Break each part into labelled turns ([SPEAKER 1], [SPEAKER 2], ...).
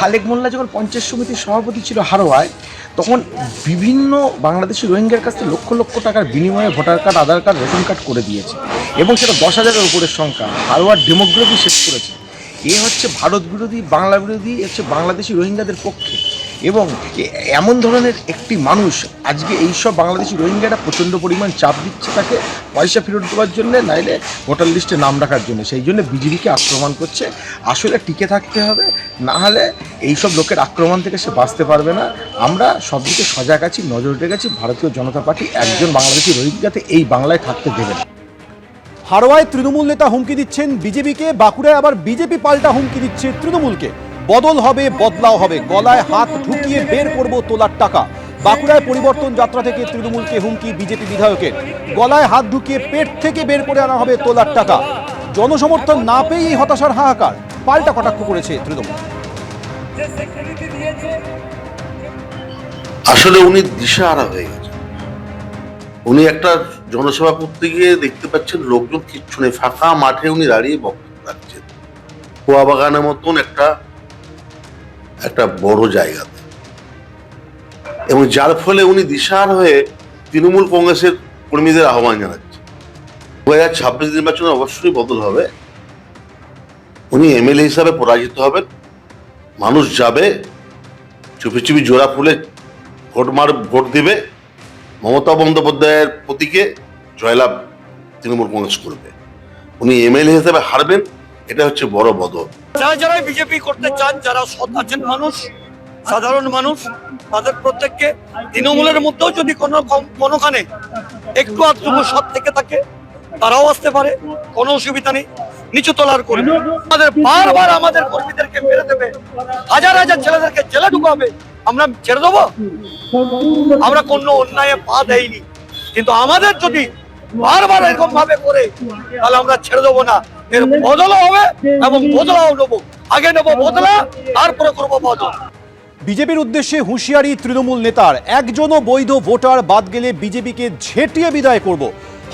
[SPEAKER 1] খালেক মোল্লা যখন পঞ্চায়েত সমিতির সভাপতি ছিল হারোয়ায়, তখন বিভিন্ন বাংলাদেশি রোহিঙ্গার কাছ থেকে লক্ষ লক্ষ টাকার বিনিময়ে voter card, Aadhaar card, ration card করে দিয়েছে এবং সেটা দশ হাজারের উপরের সংখ্যা। হারোয়ার ডেমোগ্রাফি শেষ করেছে। এ হচ্ছে ভারত বিরোধী, বাংলা বিরোধী হচ্ছে বাংলাদেশি রোহিঙ্গাদের পক্ষে। এবং এমন ধরনের একটি মানুষ আজকে এইসব বাংলাদেশি রোহিঙ্গারা প্রচণ্ড পরিমাণ চাপ দিচ্ছে তাকে পয়সা ফেরত দেওয়ার জন্য, নাইলে ভোটার লিস্টে নাম রাখার জন্য। সেই জন্য বিজেপিকে আক্রমণ করছে। আসলে টিকে থাকতে হবে, না হলে এইসব লোকের আক্রমণ থেকে সে বাঁচতে পারবে না। আমরা সব দিকে সজাগ আছি, নজর রেখেছি ভারতীয় জনতা পার্টি একজন বাংলাদেশি রোহিঙ্গাতে এই বাংলায় থাকতে দেবে না।
[SPEAKER 2] হারোয়ায় তৃণমূল নেতা হুমকি দিচ্ছেন বিজেপিকে, বাঁকুড়ায় আবার বিজেপি পাল্টা হুমকি দিচ্ছে তৃণমূলকে। বদল হবে, বদলাও হবে। গলায় হাত ঢুকিয়ে বের করব তোলার টাকা। বাঁকুড়ায় পরিবর্তন যাত্রা থেকে তৃণমূলকে হুমকি বিজেপি বিধায়কের। গলায় হাত ঢুকিয়ে পেট থেকে বের করে আনা হবে তোলার টাকা। জনসমর্থন না পেয়েই হতাশার হাহাকার। পাল্টা কটাক্ষ করেছে তৃণমূল।
[SPEAKER 3] আসলে উনি দিশাহারা হয়ে গেছে উনি একটা জনসভা করতে গিয়ে দেখতে পাচ্ছেন লোকজন কিচ্ছু নেই। ফাঁকা মাঠে উনি দাঁড়িয়ে বক্তব্য রাখছেন। কুয়া বাগানের মতন একটা একটা বড় জায়গাতে। এবং যার ফলে উনি দিশাহারা হয়ে তৃণমূল কংগ্রেসের কর্মীদের আহ্বান জানাচ্ছে দু হাজার ছাব্বিশ নির্বাচনে অবশ্যই বদল হবে। উনি এমএলএ হিসাবে পরাজিত হবেন। মানুষ যাবে, চুপি চুপি জোড়া ফুলে ভোট মার, ভোট দিবে। মমতা বন্দ্যোপাধ্যায়ের প্রতীকে জয়লাভ তৃণমূল কংগ্রেস করবে। উনি এমএলএ হিসেবে হারবেন। এটা হচ্ছে বড় বদল।
[SPEAKER 4] যারা যারা বিজেপি করতে চান, যারা সৎ আছেন মানুষ, সাধারণ মানুষ, তাদের প্রত্যেককে তৃণমূলের মধ্যেও যদি কোনো কোনোখানে একটু আধটুকু সৎ থেকে থাকে, তারাও আসতে পারে, কোনো অসুবিধা নেই নিচু তলার করবে আমাদের বারবার আমাদের কর্মীদেরকে মেরে দেবে, হাজার হাজার ছেলেদেরকে জেলে ঢুকাবে, আমরা ছেড়ে দেবো? আমরা কোনো অন্যায়ে পা দেইনি। কিন্তু আমাদের যদি বারবার এরকম ভাবে করে, তাহলে আমরা ছেড়ে দেবো না। এর বদলও হবে এবং বদলাও নেব। আগে নেব বদলা তারপরে করব বদল।
[SPEAKER 2] বিজেপির উদ্দেশ্যে হুঁশিয়ারি তৃণমূল নেতার। একজনও বৈধ ভোটার বাদ গেলে বিজেপিকে ঝেঁটিয়ে বিদায় করব।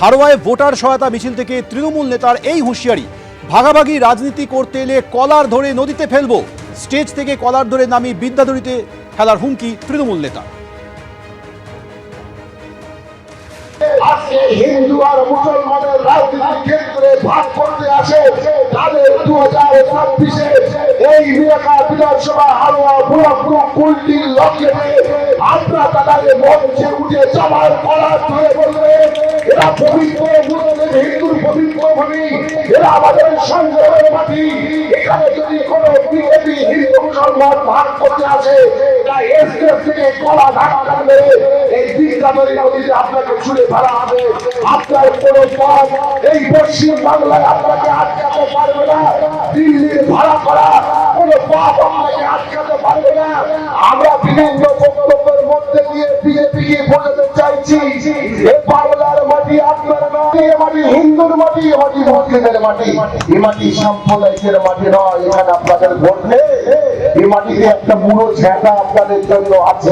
[SPEAKER 2] হারোয়ায় ভোটার সহায়তা মিছিল থেকে তৃণমূল নেতার এই হুঁশিয়ারি। ভাগাভাগি রাজনীতি করতে এলে কলার ধরে নদীতে ফেলব। স্টেজ থেকে কলার ধরে নামি বিদ্যাধরীতে ফেলার হুমকি তৃণমূল নেতা
[SPEAKER 5] আজকে হিন্দু আর মুসলমানের রাজনীতির ক্ষেত্রে ভাগ করতে আসে। তাদের দু হাজার ছাব্বিশে এই এলাকা বিধানসভা হালুয়া বুড়াপুর কুলটির লক্ষ্যে আমরা তাদের মঞ্চে উঠে সবার কলার ধরে বলবে, এরা পবিত্র হিন্দুর পবিত্র ভূমি। এরা আমাদের সংগ্রামের মাটি। এখানে যদি কোনো বিজেপি হিন্দু, মুসলমান ভাগ করতে আসে এসকেএফ থেকে কলা ধাক্কা মেরে এই বিদ্যাধরী নদীতে আপনাকে ছুড়ে ফেলা হবে। আপনার কোন পথ আমরা বিভিন্ন বক্তব্যের মধ্যে দিয়ে বিজেপিকে বোঝাতে চাইছি, এ মাটি আপনার এ মাটি হিন্দুর মাটি মাটি মুসলিমের মাটি। এ মাটি সাম্প্রদায়িকের মাটি নয়, এখানে আপনাদের ভোট নেই। এই মাটিতে একটা ঝেঁটা আপনাদের জন্য আছে।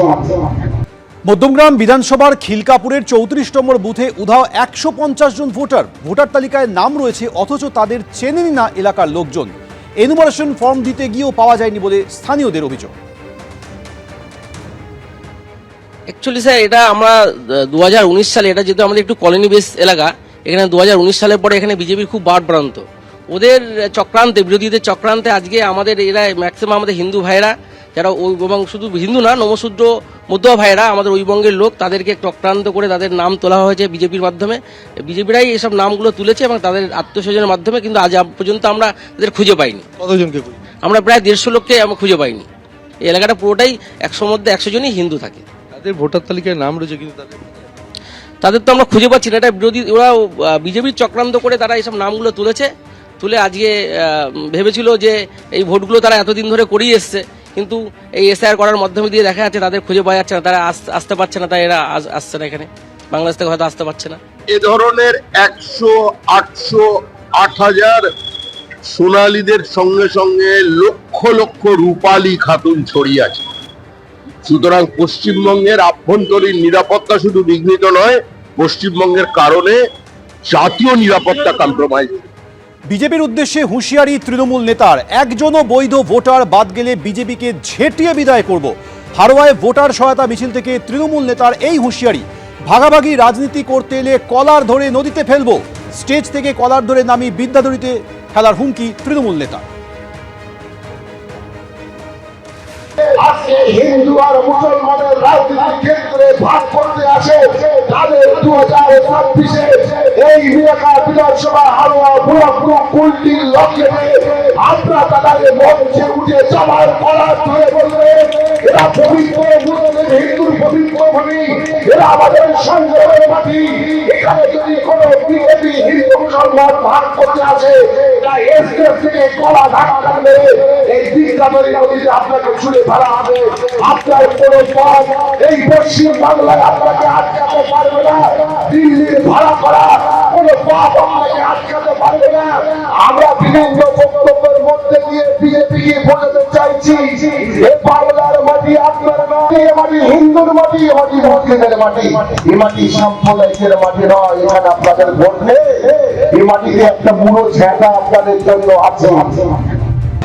[SPEAKER 2] মধ্যমগ্রাম বিধানসভার খিলকাপুরের চৌত্রিশ নম্বর বুথে উধাও একশো পঞ্চাশ জন ভোটার। ভোটার তালিকায় নাম রয়েছে অথচ তাদের চেনেনি না এলাকার লোকজন। এনুমারেশন ফর্ম দিতে গিয়েও পাওয়া যায়নি বলে স্থানীয়দের অভিযোগ।
[SPEAKER 6] অ্যাকচুয়ালি স্যার এটা আমরা দু হাজার উনিশ সালে এটা যেহেতু আমাদের একটু কলোনি বেস এলাকা এখানে দু হাজার উনিশ সালের পরে এখানে বিজেপির খুব বাড় প্রান্ত ওদের চক্রান্তে বিরোধীদের চক্রান্তে আজকে আমাদের এরা ম্যাক্সিমাম আমাদের হিন্দু ভাইরা যারা ওই এবং শুধু হিন্দু না নমশূদ্র মধ্য ভাইরা আমাদের ওই বঙ্গের লোক তাদেরকে চক্রান্ত করে তাদের নাম তোলা হয়েছে বিজেপির মাধ্যমে। বিজেপিরাই এসব নামগুলো তুলেছে এবং তাদের আত্মস্বজনের মাধ্যমে কিন্তু আজ পর্যন্ত আমরা তাদের খুঁজে পাইনি।
[SPEAKER 7] কতজনকে
[SPEAKER 6] আমরা প্রায় দেড়শো লোককে আমরা খুঁজে পাইনি। এই এলাকাটা পুরোটাই একশোর মধ্যে একশো জনই হিন্দু থাকে।
[SPEAKER 7] তাদের ভোটার তালিকায় নাম রয়েছে কিন্তু তাদের?
[SPEAKER 6] তাদের তো আমরা খুঁজে পাচ্ছি না এটা বিরোধী ওরা বিজেপির চক্রান্ত করে তারা এইসব নামগুলো তুলেছে। তুলে আজকে ভেবেছিল যে এই ভোটগুলো তারা এতদিন ধরে করিয়ে এসছে, কিন্তু এই এসআইআর করার মাধ্যমে দিয়ে দেখা যাচ্ছে তাদের খুঁজে পাওয়া যাচ্ছে না, তারা আস- আসতে পারছে না, তাই এরা আস- আসছে না এখানে। বাংলাদেশ থেকে হয়তো আসতে পারছে না।
[SPEAKER 8] এ ধরনের একশো, আটশো, আট হাজার সোনালীদের সঙ্গে সঙ্গে লক্ষ লক্ষ রূপালী খাতুন ছড়িয়ে আছে। সুতরাং পশ্চিমবঙ্গের আভ্যন্তরীণ নিরাপত্তা শুধু বিঘ্নিত নয়, পশ্চিমবঙ্গের কারণে জাতীয় নিরাপত্তা কম্প্রোমাইজ
[SPEAKER 2] বিজেপির উদ্দেশ্যে হুঁশিয়ারি তৃণমূল নেতার, একজনও বৈধ ভোটার বাদ গেলে বিজেপিকে ঝেঁটিয়ে বিদায় করব। হারোয়ায় ভোটার সহায়তা মিছিল থেকে তৃণমূল নেতার এই হুঁশিয়ারি, ভাগাভাগি রাজনীতি করতে এলে কলার ধরে নদীতে ফেলব। স্টেজ থেকে কলার ধরে নামি বিদ্যাধরীতে ফেলার হুমকি তৃণমূল নেতা
[SPEAKER 5] হিন্দু আর মুসলমানের ভাগ করতে আসে। তাদের দু হাজার ছাব্বিশে এই মিরাকা বিধানসভা হালুয়া বুড়াপুর কুলটির লক্ষ্যে আমরা তাদের মঞ্চে উঠে সবার কলার ধরে বলবে, এরা পবিত্র মুসলিম হিন্দুর পবিত্র ভূমি, এরা আমাদের সংগ্রামের মাটি। এখানে যদি কোনো বিজেপি হিন্দু মুসলমান ভাগ করতে আসে তা এসকেস থেকে কলা ধাক্কা মেরে এই বিদ্যাধরী নদীতে আপনাকে ছুড়ে ফেলা এই আমরা বিভিন্ন বক্তব্যের মধ্যে দিয়ে বিজেপিকে বোঝাতে চাইছি, এ মাটি আপনার মাটি হিন্দুর মাটি মাটি মুসলিমের মাটি। এ মাটি সাম্প্রদায়িকের মাটি নয়, এখানে আপনাদের ভোট নেই।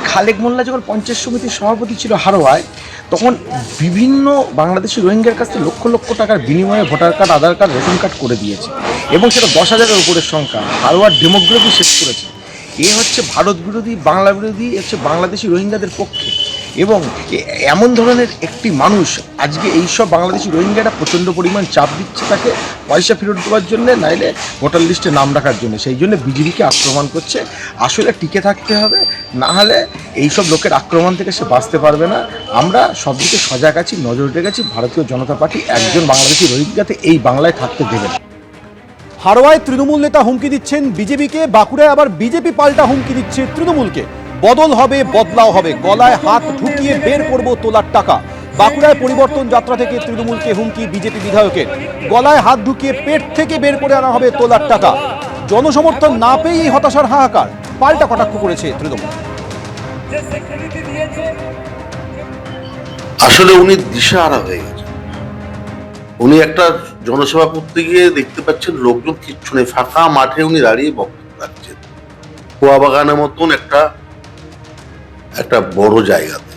[SPEAKER 1] খালেক মোল্লা যখন পঞ্চায়েত সমিতির সভাপতি ছিল হারোয়ায়, তখন বিভিন্ন বাংলাদেশি রোহিঙ্গার কাছ থেকে লক্ষ লক্ষ টাকার বিনিময়ে voter card, Aadhaar card, ration card করে দিয়েছে। এবং সেটা দশ হাজারের উপরের সংখ্যা। হারোয়ার ডেমোগ্রাফি শেষ করেছে। এ হচ্ছে ভারত বিরোধী, বাংলা বিরোধী হচ্ছে বাংলাদেশি রোহিঙ্গাদের পক্ষে। এবং এমন ধরনের একটি মানুষ আজকে এইসব বাংলাদেশি রোহিঙ্গারা প্রচণ্ড পরিমাণ চাপ দিচ্ছে তাকে পয়সা ফেরত দেওয়ার জন্য, নাইলে ভোটার লিস্টে নাম রাখার জন্য। সেই জন্য বিজেপিকে আক্রমণ করছে। আসলে টিকে থাকতে হবে, না হলে এইসব লোকের আক্রমণ থেকে সে বাঁচতে পারবে না। আমরা সব দিকে সজাগ আছি, নজর রেখেছি ভারতীয় জনতা পার্টি একজন বাংলাদেশি রোহিঙ্গাতে এই বাংলায় থাকতে দেবে না।
[SPEAKER 2] হারোয়ায় তৃণমূল নেতা হুমকি দিচ্ছেন বিজেপিকে, বাঁকুড়ায় আবার বিজেপি পাল্টা হুমকি দিচ্ছে তৃণমূলকে। বদল হবে, বদলাও হবে। গলায় হাত ঢুকিয়ে বের করব তোলার টাকা। বাঁকুড়ায় পরিবর্তন যাত্রা থেকে তৃণমূলকে হুমকি বিজেপি বিধায়কের। গলায় হাত ঢুকিয়ে পেট থেকে বের করে আনা হবে তোলার টাকা। জনসমর্থন না পেয়েই হতাশার হাহাকার। পাল্টা কটাক্ষ করেছে তৃণমূল।
[SPEAKER 3] আসলে উনি দিশাহারা হয়ে গেছেন। উনি একটা জনসভা করতে গিয়ে দেখতে পাচ্ছেন লোকজন কিচ্ছু নেই। ফাঁকা মাঠে উনি দাঁড়িয়ে বক্তব্য রাখছেন। কুয়া বাগানের মতন একটা একটা বড় জায়গাতে।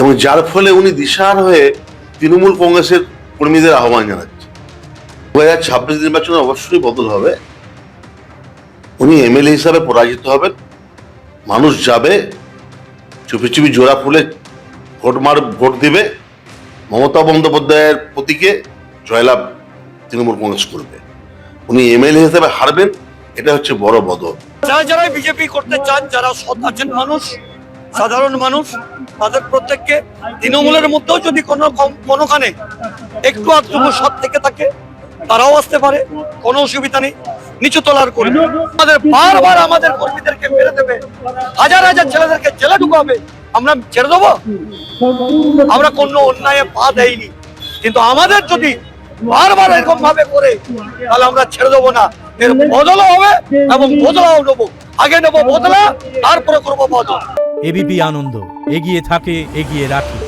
[SPEAKER 3] এবং যার ফলে উনি দিশাহার হয়ে তৃণমূল কংগ্রেসের কর্মীদের আহ্বান জানাচ্ছেন। দু হাজার ছাব্বিশ নির্বাচনে অবশ্যই বদল হবে। উনি এমএলএ হিসাবে পরাজিত হবেন। মানুষ যাবে, চুপি চুপি জোড়া ফুলে ভোট মার, ভোট দিবে। মমতা বন্দ্যোপাধ্যায়ের প্রতীকে জয়লাভ তৃণমূল কংগ্রেস করবে। উনি এমএলএ হিসাবে হারবেন। এটা হচ্ছে বড় বদল।
[SPEAKER 4] যারা যারা বিজেপি করতে চান, যারা সৎ মানুষ, সাধারণ মানুষ, তাদের প্রত্যেককে তৃণমূলের মধ্যেও যদি কোনো কোনোখানে একটু আধটুকু সৎ থেকে থাকে, তারাও আসতে পারে, কোনো অসুবিধা নেই। নিচু তোলার করে আমাদের বারবার আমাদের কর্মীদেরকে মেরে দেবে। হাজার হাজার ছেলেদেরকে জেলে ঢুকাবে। আমরা ছেড়ে দেবো? আমরা কোনো অন্যায় পা দেইনি। কিন্তু আমাদের যদি বারবার এরকম ভাবে করে, তাহলে আমরা ছেড়ে দেবো না। এর বদলা হবে এবং বদলাও নেব। আগে নেব বদলা তারপরে করব বদল।
[SPEAKER 9] এবিপি আনন্দ এগিয়ে থাকে এগিয়ে রাখে।